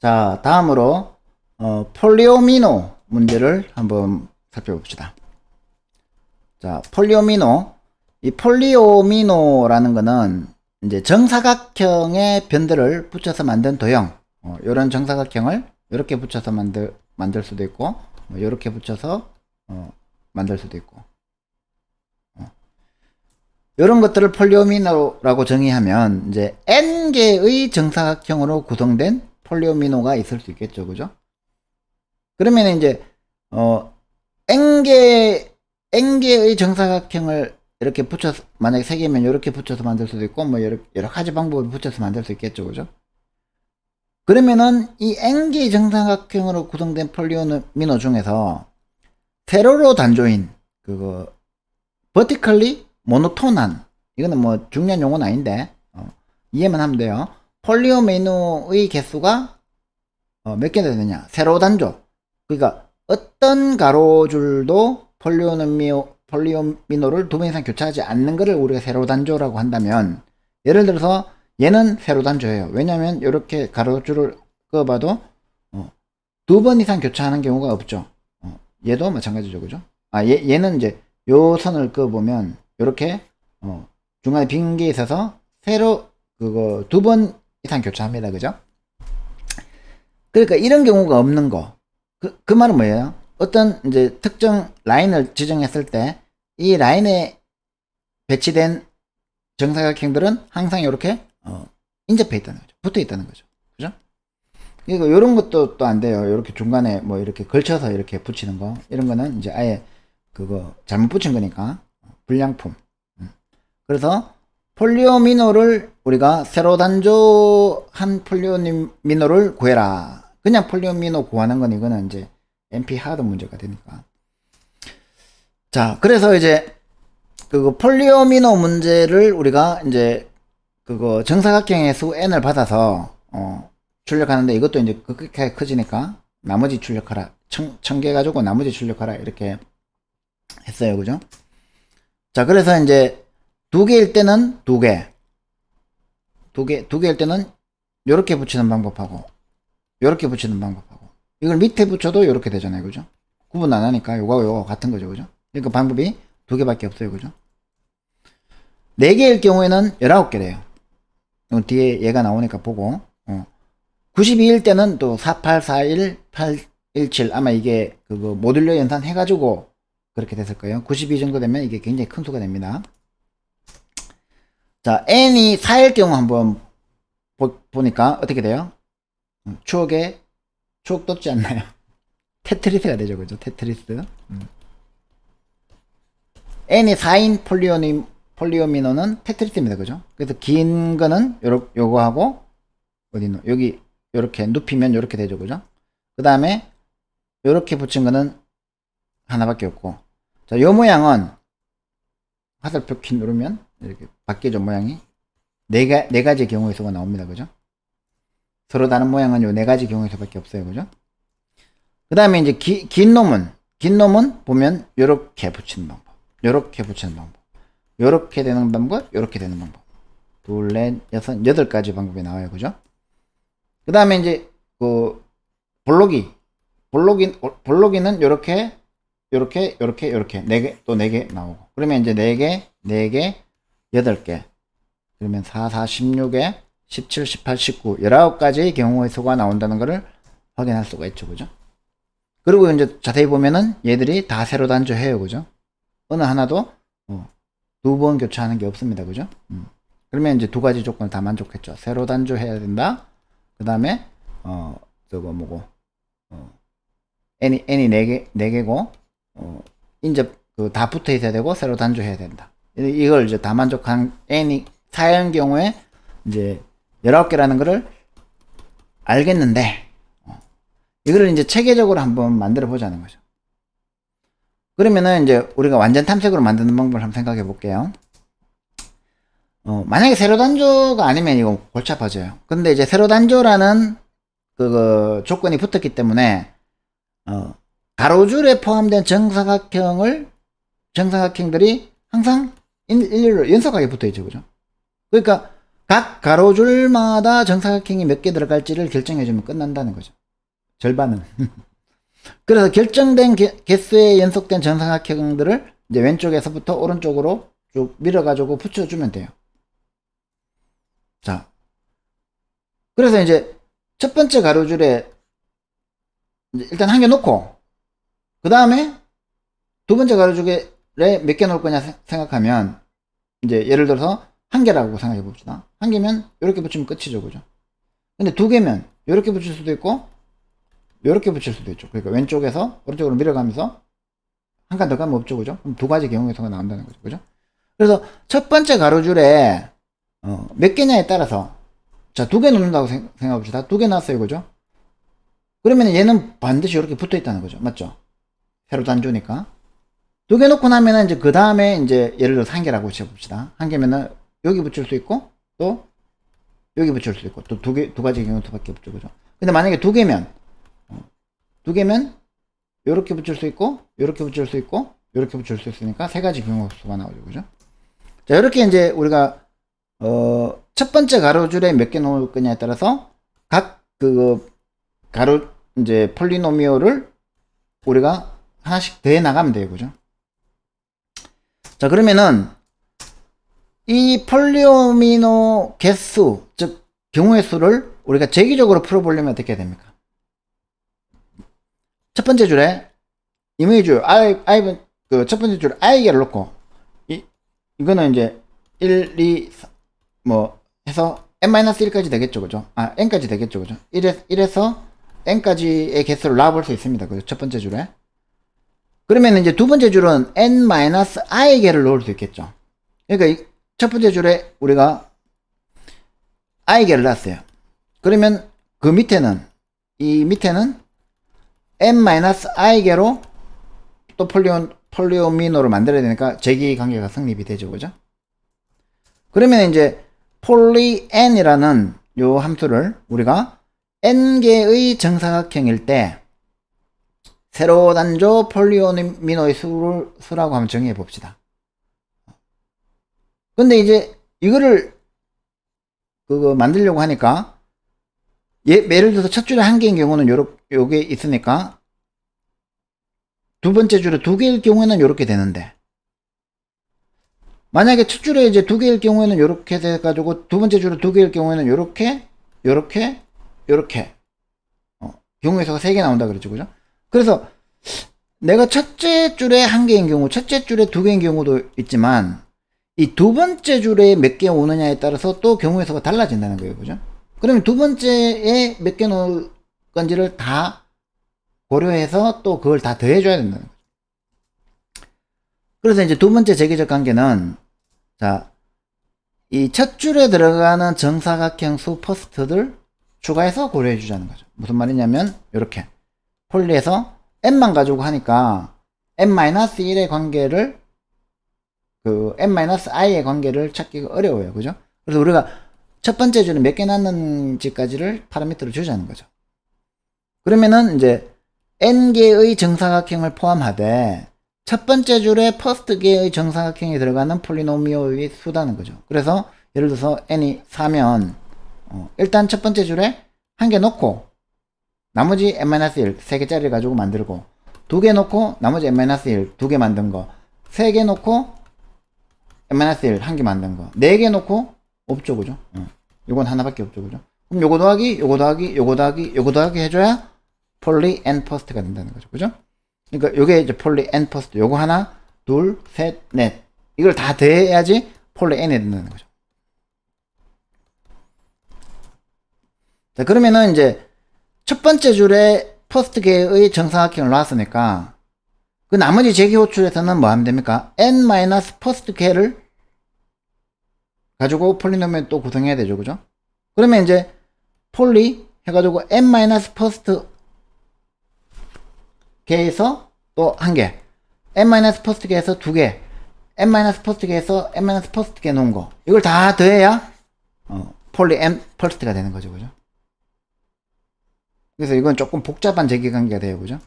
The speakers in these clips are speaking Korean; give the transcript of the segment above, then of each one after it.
자, 다음으로 어, 폴리오미노 문제를 한번 살펴봅시다. 자, 폴리오미노. 이 폴리오미노라는 거는 이제 정사각형의 변들을 붙여서 만든 도형. 어, 이런 정사각형을 이렇게 붙여서 만들 만들 수도 있고, 뭐 이렇게 붙여서 어, 만들 수도 있고. 이런 것들을 폴리오미노라고 정의하면 이제 n 개의 정사각형으로 구성된 폴리오미노가 있을 수 있겠죠, 그죠? 그러면 이제 어 n 개 n 개의 정사각형을 이렇게 붙여서 만약에 세 개면 이렇게 붙여서 만들 수도 있고 뭐 여러, 여러 가지 방법을 붙여서 만들 수 있겠죠, 그죠? 그러면은 이 n 개의 정사각형으로 구성된 폴리오미노 중에서 세로로 단조인 그거 버티컬리 모노톤한 이거는 뭐 중요한 용어는 아닌데 어, 이해만 하면 돼요. 폴리오미노의 개수가 어, 몇 개나 되느냐? 세로 단조. 그러니까 어떤 가로줄도 폴리오미노 폴리오미노를 두 번 이상 교차하지 않는 것을 우리가 세로 단조라고 한다면 예를 들어서 얘는 세로 단조예요. 왜냐하면 이렇게 가로줄을 그어봐도 어, 두번 이상 교차하는 경우가 없죠. 어, 얘도 마찬가지죠, 그죠? 아, 얘, 얘는 이제 요 선을 그어보면 이렇게 어, 중간에 빈 게 있어서 세로 그거 두 번 이상 교차합니다. 그죠? 그러니까 이런 경우가 없는 거. 그, 그 말은 뭐예요? 어떤 이제 특정 라인을 지정했을 때 이 라인에 배치된 정사각형들은 항상 이렇게 어, 인접해 있다는 거죠. 붙어 있다는 거죠. 그죠? 이거 이런 것도 또 안 돼요. 이렇게 중간에 뭐 이렇게 걸쳐서 이렇게 붙이는 거 이런 거는 이제 아예 그거 잘못 붙인 거니까 불량품. 음. 그래서 폴리오미노를 우리가 세로 단조한 폴리오미노를 구해라. 그냥 폴리오미노 구하는 건 이거는 이제 MP 하드 문제가 되니까. 자, 그래서 이제 그거 폴리오미노 문제를 우리가 이제 그거 정사각형의 수 n을 받아서 어 출력하는데 이것도 이제 그렇게 커지니까 나머지 출력하라. 천, 천개 가지고 나머지 출력하라. 이렇게 했어요. 그죠? 자, 그래서 이제 두 개일 때는 두 개. 두 개, 두 개일 때는 요렇게 붙이는 방법하고, 요렇게 붙이는 방법하고, 이걸 밑에 붙여도 요렇게 되잖아요. 그죠? 구분 안 하니까 요거하고 요거 같은 거죠. 그죠? 그러니까 방법이 두 개밖에 없어요. 그죠? 네 개일 경우에는 19개 돼요. 어, 뒤에 얘가 나오니까 보고, 어. 92일 때는 또 4841, 817, 아마 이게 그거 모듈러 연산 해가지고 그렇게 됐을 거예요. 92 정도 되면 이게 굉장히 큰 수가 됩니다. 자, n이 4일 경우 한번 보, 보니까 어떻게 돼요? 음, 추억에 추억 돋지 않나요? 테트리스가 되죠, 그죠? 테트리스. 음. n이 4인 폴리오니, 폴리오미노는 테트리스입니다, 그죠? 그래서 긴 거는 요러, 요거 하고 어디 있노? 여기 요렇게 눕히면 요렇게 되죠, 그죠? 그 다음에 요렇게 붙인 거는 하나밖에 없고 자, 요 모양은 화살표 키 누르면 이렇게 바뀌죠, 모양이. 네, 가, 네 가지 경우의 수가 나옵니다. 그죠? 서로 다른 모양은 요 네 가지 경우의 수밖에 없어요. 그죠? 그 다음에 이제 기, 긴 놈은, 긴 놈은 보면 요렇게 붙이는 방법. 요렇게 붙이는 방법. 요렇게 되는 방법, 요렇게 되는 방법. 둘, 넷, 여섯, 여덟 가지 방법이 나와요. 그죠? 그 다음에 이제, 그, 볼록이. 볼록이, 볼록이는 요렇게 요렇게 요렇게 요렇게 네 개 또 네 개 나오고 그러면 이제 네 개, 네 개, 여덟 개. 그러면 4, 4, 16에 17, 18, 19 19가지의 경우의 수가 나온다는 것을 확인할 수가 있죠. 그죠? 그리고 이제 자세히 보면은 얘들이 다 세로 단조해요. 그죠? 어느 하나도 어, 두번 교차하는 게 없습니다. 그죠? 음. 그러면 이제 두 가지 조건을 다 만족했죠. 세로 단조해야 된다. 그 다음에 어 저거 뭐고 어, n이 n이 네 개, 네 개고 어, 인접 그 다 붙어 있어야 되고 새로 단조해야 된다. 이걸 이제 다 만족한 n이 4인 경우에 이제 19개라는 거를 알겠는데 어, 이거를 이제 체계적으로 한번 만들어 보자는 거죠. 그러면은 이제 우리가 완전 탐색으로 만드는 방법을 한번 생각해 볼게요. 어, 만약에 세로 단조가 아니면 이거 골치 아파져요. 근데 이제 세로 단조라는 그, 그 조건이 붙었기 때문에 어, 가로줄에 포함된 정사각형을 정사각형들이 항상 일렬로 연속하게 붙어 있죠, 그죠? 그러니까 각 가로줄마다 정사각형이 몇 개 들어갈지를 결정해 주면 끝난다는 거죠. 절반은. 그래서 결정된 개, 개수의 연속된 정사각형들을 이제 왼쪽에서부터 오른쪽으로 쭉 밀어 가지고 붙여 주면 돼요. 자. 그래서 이제 첫 번째 가로줄에 일단 한 개 놓고, 그 다음에 두 번째 가로줄에 몇개 놓을 거냐 세- 생각하면, 이제 예를 들어서 한 개라고 생각해 봅시다. 한 개면 이렇게 붙이면 끝이죠, 그죠? 근데 두 개면 이렇게 붙일 수도 있고, 이렇게 붙일 수도 있죠. 그러니까 왼쪽에서 오른쪽으로 밀어가면서 한 칸 더 가면 없죠, 그죠? 그럼 두 가지 경우의 수가 나온다는 거죠, 그죠? 그래서 첫 번째 가로줄에 어, 몇 개냐에 따라서 자, 두개 놓는다고 생- 생각해 봅시다. 두개 놨어요, 그죠? 그러면 얘는 반드시 이렇게 붙어 있다는 거죠. 맞죠? 세로 단조니까. 두개 놓고 나면은 이제 그 다음에 이제 예를 들어서 한 개라고 치봅시다. 한 개면은 여기 붙일 수 있고 또 여기 붙일 수 있고 또 두 개, 두 가지 경우밖에 없죠. 그죠? 근데 만약에 두 개면 어, 두 개면 요렇게 붙일 수 있고 요렇게 붙일 수 있고 요렇게 붙일 수 있으니까 세 가지 경우 수가 나오죠. 그죠? 자, 이렇게 이제 우리가 어, 첫 번째 가로줄에 몇개 놓을 거냐에 따라서 각 그 가로 이제 폴리노미얼을 우리가 하나씩 더해 나가면 돼요. 그죠? 자, 그러면은 이 폴리오미노 개수, 즉 경우의 수를 우리가 재기적으로 풀어보려면 어떻게 해야 됩니까? 첫 번째 줄에 이미줄 i i 그첫 번째 줄에 i개를 놓고 이 이거는 이제 1, 2, 3, 뭐 해서 n-1까지 되겠죠, 그죠? 아 n까지 되겠죠, 그죠? 1에, 1에서 n까지의 개수를 놔볼 수 있습니다, 그죠? 첫 번째 줄에. 그러면 이제 두 번째 줄은 n-i 개를 넣을 수 있겠죠. 그러니까 이첫 번째 줄에 우리가 i 개를 놨어요. 그러면 그 밑에는 이 밑에는 n-i 개로 또 폴리온 폴리오미노를 만들어야 되니까 제기 관계가 성립이 되죠, 그죠? 그러면 이제 폴리 n이라는 요 함수를 우리가 n 개의 정사각형일 때 세로 단조 폴리오미노의 수를, 수라고 한번 정의해 봅시다. 근데 이제 이거를 그거 만들려고 하니까 예, 예를 들어서 첫 줄에 한 개인 경우는 요렇게 요게 있으니까 두 번째 줄에 두 개일 경우에는 요렇게 되는데 만약에 첫 줄에 이제 두 개일 경우에는 요렇게 돼 가지고 두 번째 줄에 두 개일 경우에는 요렇게 요렇게 요렇게 어, 수가 세개 나온다 그랬죠 그죠 그래서 내가 첫째 줄에 한 개인 경우 첫째 줄에 두 개인 경우도 있지만 이 두 번째 줄에 몇 개 오느냐에 따라서 또 경우의 수가 달라진다는 거예요 그죠 그러면 두 번째에 몇개 놓을 건지를 다 고려해서 또 그걸 다 더해줘야 된다는 거죠. 그래서 이제 두 번째 재계적 관계는, 자, 이 첫 줄에 들어가는 정사각형 수 퍼스트들 추가해서 고려해 주자는 거죠. 무슨 말이냐면, 이렇게. 폴리에서 n만 가지고 하니까 n-1의 관계를, 그 n-i의 관계를 찾기가 어려워요. 그죠? 그래서 우리가 첫 번째 줄에 몇개 났는지까지를 파라미터로 주자는 거죠. 그러면은 이제 n개의 정사각형을 포함하되 첫 번째 줄에 퍼스트 개의 정사각형이 들어가는 폴리노미오의 수다는 거죠. 그래서 예를 들어서 n이 4면 어, 일단 첫 번째 줄에 한 개 놓고 나머지 n-1 세 개짜리를 가지고 만들고 두 개 놓고 나머지 n-1 두 개 만든 거 세 개 놓고 n-1 한 개 만든 거 네 개 놓고 없죠 그죠? 어. 요건 하나밖에 없죠 그죠? 그럼 요거 더하기 요거 더하기 요거 더하기 요거 더하기 해줘야 폴리 n 퍼스트가 된다는 거죠. 그죠? 그러니까 요게 이제 폴리 n 퍼스트. 요거 하나, 둘, 셋, 넷. 이걸 다 더해야지 폴리 n이 된다는 거죠. 자, 그러면은 이제 첫 번째 줄에 퍼스트 개의 정사각형을 놨으니까 그 나머지 제기 호출에서는 뭐 하면 됩니까? n 퍼스트 개를 가지고 폴리노미를 또 구성해야 되죠. 그죠? 그러면 이제 폴리 해가지고 n 퍼스트 개에서 또 한 개, n 퍼스트 개에서 두 개, n 퍼스트 개에서 n 퍼스트 개 놓은 거 이걸 다 더해야 어, 폴리 n 퍼스트가 되는 거죠, 그죠? 그래서 이건 조금 복잡한 재기관계가 돼요, 그죠?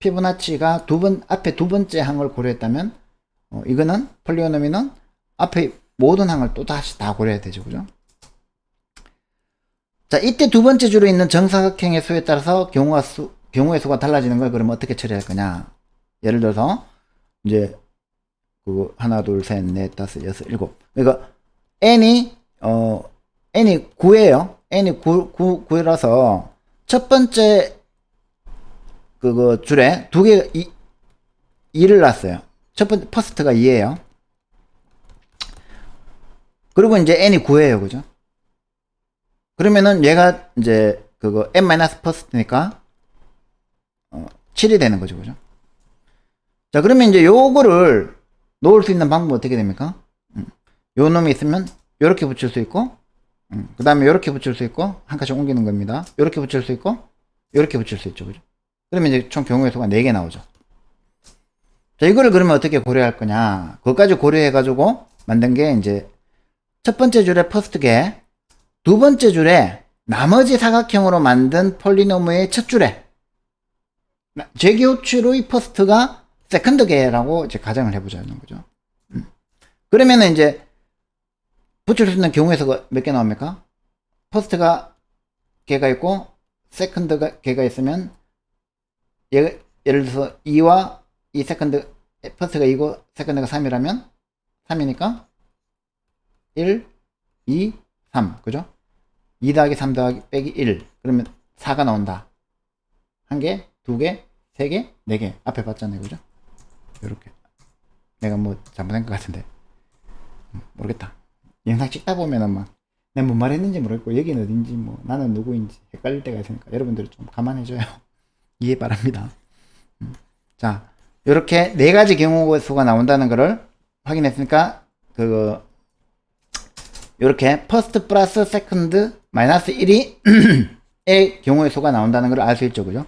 피부나치가 두 번 앞에 두 번째 항을 고려했다면 어, 이거는 폴리오노미는 앞에 모든 항을 또 다시 다 고려해야 되죠, 그죠? 자, 이때 두 번째 줄에 있는 정사각형의 수에 따라서 경우가 수, 경우의 수가 달라지는 걸 그러면 어떻게 처리할 거냐. 예를 들어서, 이제, 그, 하나, 둘, 셋, 넷, 다섯, 여섯, 일곱. 그러니까, n이, 어, n이 9예요. n이 9, 9, 9라서, 첫 번째, 그거 줄에 두 개, 이, 2를 놨어요. 첫 번째, 퍼스트가 2예요. 그리고 이제 n이 9예요. 그죠? 그러면은 얘가 이제 그거 n 퍼스트니까 어, 7이 되는 거죠, 그죠? 자, 그러면 이제 요거를 놓을 수 있는 방법 은 어떻게 됩니까? 음, 요 놈이 있으면 요렇게 붙일 수 있고, 음, 그 다음에 요렇게 붙일 수 있고, 한 칸씩 옮기는 겁니다. 요렇게 붙일 수 있고, 요렇게 붙일 수 있죠, 그죠? 그러면 이제 총 경우의 수가 4개 나오죠. 자, 이거를 그러면 어떻게 고려할 거냐? 그것까지 고려해가지고 만든 게 이제 첫 번째 줄에 퍼스트 개, 두 번째 줄에 나머지 사각형으로 만든 폴리노무의 첫 줄에 제기호출의 퍼스트가 세컨드 개라고 이제 가정을 해보자는 거죠. 음. 그러면은 이제 붙일 수 있는 경우의 수가 몇개 나옵니까? 퍼스트가 개가 있고 세컨드가 개가 있으면 예, 예를 들어서 2와 이 세컨드 퍼스트가 2고 세컨드가 3이라면 3이니까 1, 2, 3 그죠? 2 더하기 3 더하기 빼기 1 그러면 4가 나온다. 한 개, 두 개, 세 개, 네 개. 앞에 봤잖아요. 그죠? 요렇게. 내가 뭐 잘못한 것 같은데. 음, 모르겠다 영상 찍다 보면은 막 내가 뭔 말 했는지 모르겠고 여기는 어딘지 뭐 나는 누구인지 헷갈릴 때가 있으니까 여러분들 좀 감안해줘요. 이해 바랍니다. 음. 자 요렇게 네 가지 경우 수가 나온다는 것을 확인했으니까 그거 요렇게 퍼스트 플러스 세컨드 마이너스 1이 의 경우의 수가 나온다는 걸 알 수 있죠. 그죠?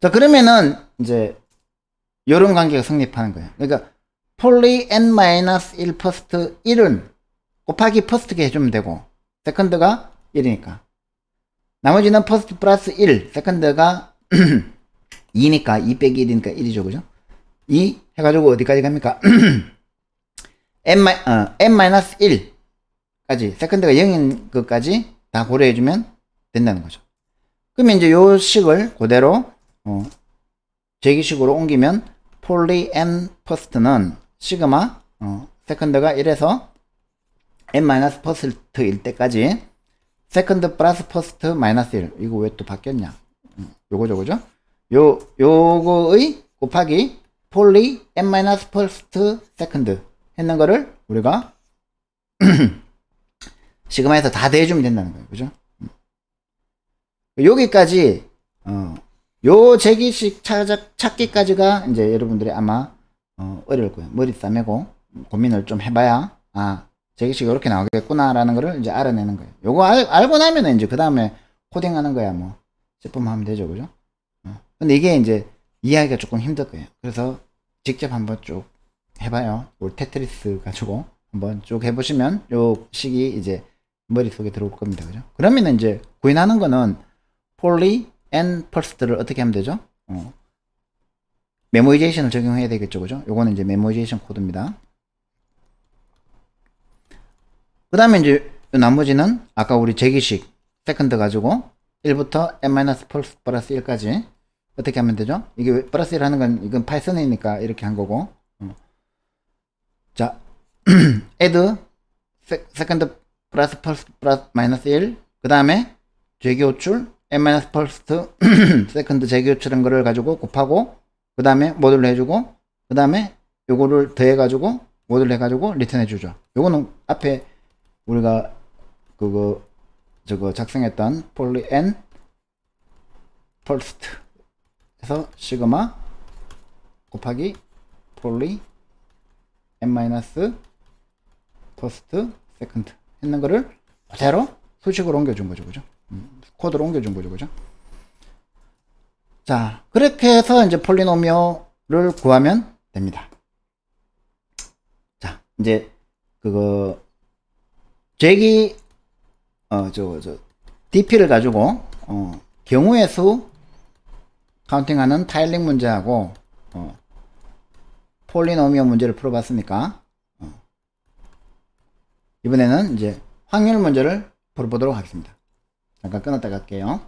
자 그러면은 이제 요런 관계가 성립하는 거예요. 그러니까 폴리 n 마이너스 1 퍼스트 1은 곱하기 퍼스트게 해주면 되고 세컨드가 1이니까. 나머지는 퍼스트 플러스 1 세컨드가 2니까 2 빼기 1이니까 1이죠 그죠? 2 해가지고 어디까지 갑니까? N, 마, 어, n 마이너스 1까지 세컨드가 0인 것까지 다 고려해주면 된다는 거죠. 그러면 이제 요 식을 그대로 어, 제기식으로 옮기면 폴리 n 퍼스트는 시그마 어, 세컨드가 1에서 n 마이너스 퍼스트일 때까지 세컨드 플러스 퍼스트 마이너스 1 이거 왜 또 바뀌었냐? 음, 요거죠 그죠? 요 요거의 곱하기 폴리 n 마이너스 퍼스트 세컨드 했는 거를 우리가 시그마에서 다 대주면 된다는 거예요. 그죠? 음. 여기까지 어, 요 제기식 찾아, 찾기까지가 이제 여러분들이 아마 어, 어려울 거예요. 머리 싸매고 고민을 좀 해봐야 아 제기식 이렇게 나오겠구나라는 거를 이제 알아내는 거예요. 요거 알, 알고 나면은 이제 그 다음에 코딩하는 거야 뭐 제품하면 되죠, 그죠? 어. 근데 이게 이제 이해하기가 조금 힘들 거예요. 그래서 직접 한번 쭉 해봐요. 올 테트리스 가지고 한번 쭉 해보시면 요 식이 이제 머릿속에 들어올 겁니다. 그죠? 그러면 이제 구인하는 거는 폴리 n 퍼스트를 어떻게 하면 되죠? 어. 메모이제이션을 적용해야 되겠죠, 그죠? 요거는 이제 메모이제이션 코드입니다. 그 다음에 이제 나머지는 아까 우리 제기식 세컨드 가지고 1부터 n 플러스 플러스 1까지 어떻게 하면 되죠? 이게 왜 플러스 1 하는 건 이건 파이썬이니까 이렇게 한 거고 어. 자 add 세컨드 플러스 플러스 플러스 마이너스 1 그 다음에 제기호출 n 퍼스트 세컨드 제기호출한 거를 가지고 곱하고 그 다음에 모듈로 해주고 그 다음에 요거를 더해가지고 모듈로 해가지고 리턴 해주죠 요거는 앞에 우리가 그거 저거 작성했던 폴리 n 퍼스트 해서 시그마 곱하기 폴리 n 마이너스 퍼스트 세컨드 했는 거를 그대로 수식으로 옮겨준 거죠 그죠? 음, 코드로 옮겨준 거죠 그죠? 자 그렇게 해서 이제 폴리노미오를 구하면 됩니다. 자 이제 그거 제기 어저 저 DP를 가지고 어 경우의 수 카운팅하는 타일링 문제하고 어 폴리노미오 문제를 풀어봤으니까 어 이번에는 이제 확률 문제를 풀어보도록 하겠습니다. 잠깐 끊었다 갈게요.